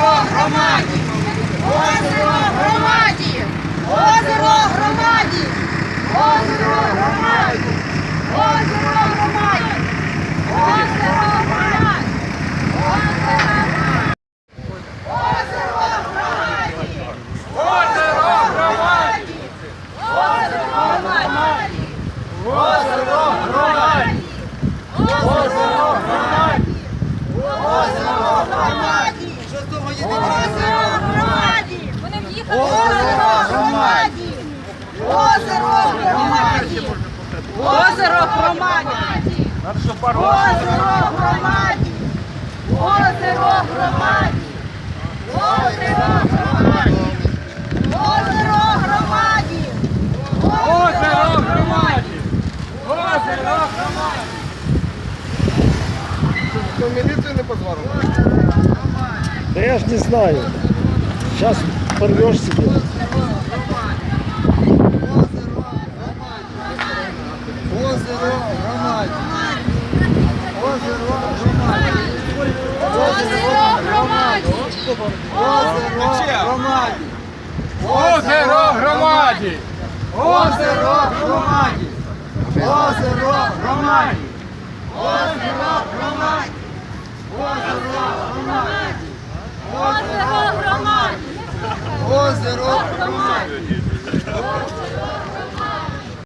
Озеро громаді! Озеро громаді! Озеро громаді! Озеро громаді! Озеро громаді! Озеро громаді! Озеро громаді! Озеро громаді! Озеро громаді! Озеро громаді! Громаді! Озеро громаді! Озеро громаді! Озеро громаді! Озеро громаді! Озеро громаді! Озеро громаді! Озеро громаді! Озеро громаді! Озеро громаді! Что, милицию не позвали? Да я ж не знаю. Сейчас порвешь себе. Озеро громаді. Озеро громаді. Озеро громаді! Озеро громаді. Thank you.